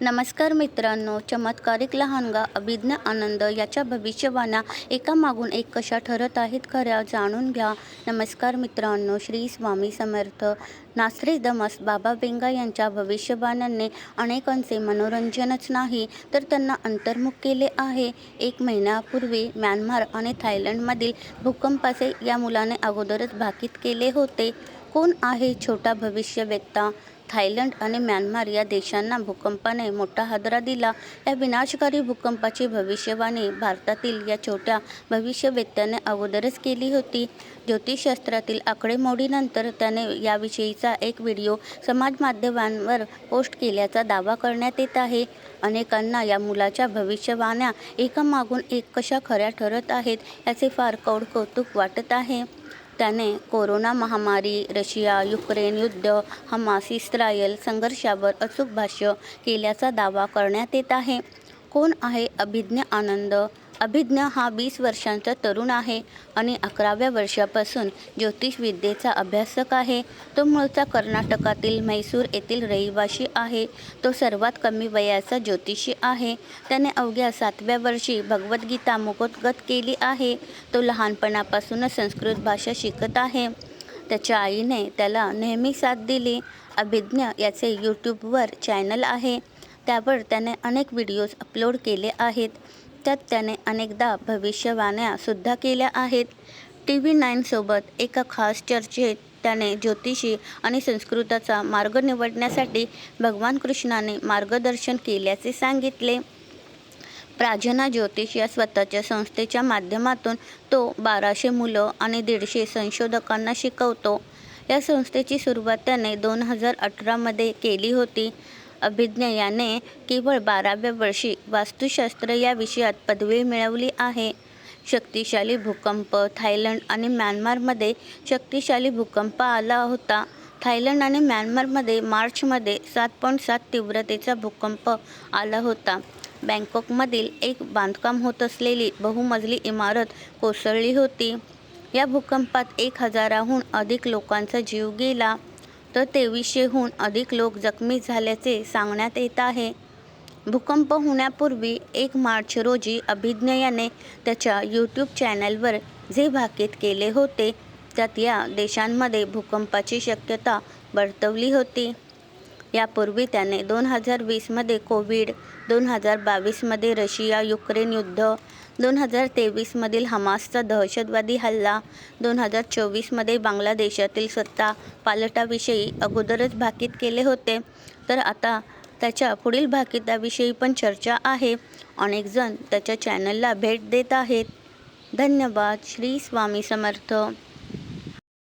नमस्कार मित्रांनो चमत्कारिक लहानगा अभिज्ञ आनंद याच्या भविष्यवाणा एकामागून एक कशा ठरत आहेत खऱ्या जाणून घ्या. नमस्कार मित्रांनो श्री स्वामी समर्थ. नासरी दमस बाबा बेंगा यांच्या भविष्यवाणांनी अनेकांचे मनोरंजनच नाही तर त्यांना अंतर्मुख केले आहे. एक महिन्यापूर्वी म्यानमार आणि थायलंडमधील भूकंपाचे या मुलाने अगोदरच भाकीत केले होते. कोण आहे छोटा भविष्य व्यक्ता थायलंड आणि म्यानमार या देशांना भूकंपाने मोठा हादरा दिला. या विनाशकारी भूकंपाची भविष्यवाणी भारतातील या छोट्या भविष्यवेत्याने अगोदरच केली होती. ज्योतिषशास्त्रातील आकडेमोडीनंतर त्याने याविषयीचा एक व्हिडिओ समाजमाध्यमांवर पोस्ट केल्याचा दावा करण्यात येत आहे. अनेकांना या मुलाच्या भविष्यवाण्या एकामागून एक कशा खऱ्या ठरत आहेत याचे फार कौड कौतुक वाटत आहे. त्याने कोरोना महामारी रशिया युक्रेन युद्ध हमास इस्रायल संघर्षावर अचूक भाष्य केल्याचा दावा करण्यात येत आहे. कोण आहे अभिज्ञ आनंद? अभिज्ञ हा वीस वर्षांचा तरुण आहे आणि अकराव्या वर्षापासून ज्योतिषविद्येचा अभ्यासक आहे. तो मूळचा कर्नाटकातील म्हैसूर येथील रहिवाशी आहे. तो सर्वात कमी वयाचा ज्योतिषी आहे. त्याने अवघ्या सातव्या वर्षी भगवद्गीता मुखोद्गत केली आहे. तो लहानपणापासूनच संस्कृत भाषा शिकत आहे. त्याच्या आईने त्याला नेहमी साथ दिली. अभिज्ञ याचे यूट्यूबवर चॅनल आहे. त्यावर त्याने अनेक व्हिडिओज अपलोड केले आहेत. त्यात त्याने अनेकदा भविष्यवाण्यासुद्धा केल्या आहेत. टी व्ही नाईनसोबत एका खास चर्चेत त्याने ज्योतिषी आणि संस्कृताचा मार्ग निवडण्यासाठी भगवान कृष्णाने मार्गदर्शन केल्याचे सांगितले. प्राजना ज्योतिष या स्वतःच्या संस्थेच्या माध्यमातून तो बाराशे मुलं आणि दीडशे संशोधकांना शिकवतो. या संस्थेची सुरुवात त्याने दोन हजार अठरामध्ये केली होती. अभिज्ञ याने केवळ बाराव्या वर्षी वास्तुशास्त्र या विषयात पदवी मिळवली आहे. शक्तिशाली भूकंप थायलंड आणि म्यानमारमध्ये शक्तिशाली भूकंप आला होता. थायलंड आणि म्यानमारमध्ये मार्चमध्ये सात पॉईंट सात तीव्रतेचा भूकंप आला होता. बँकॉकमधील एक बांधकाम होत असलेली बहुमजली इमारत कोसळली होती. या भूकंपात एक हजाराहून अधिक लोकांचा जीव गेला. तर तेवीसशेहून अधिक लोक जखमी झाल्याचे सांगण्यात येत आहे. भूकंप होण्यापूर्वी एक मार्च रोजी अभिज्ञ याने त्याच्या यूट्यूब चॅनलवर जे भाकीत केले होते त्यात या देशांमध्ये भूकंपाची शक्यता वर्तवली होती. यापूर्वी त्याने दोन हजार वीसमध्ये कोविड दोन हजार बावीसमध्ये रशिया युक्रेन युद्ध दोन हजार तेवीसमधील हमासचा दहशतवादी हल्ला दोन हजार चोवीसमध्ये बांगलादेशातील सत्ता पालटाविषयी अगोदरच भाकीत केले होते. तर आता त्याच्या पुढील भाकिताविषयी पण चर्चा आहे. अनेकजण त्याच्या चॅनलला भेट देत आहेत. धन्यवाद. श्री स्वामी समर्थ.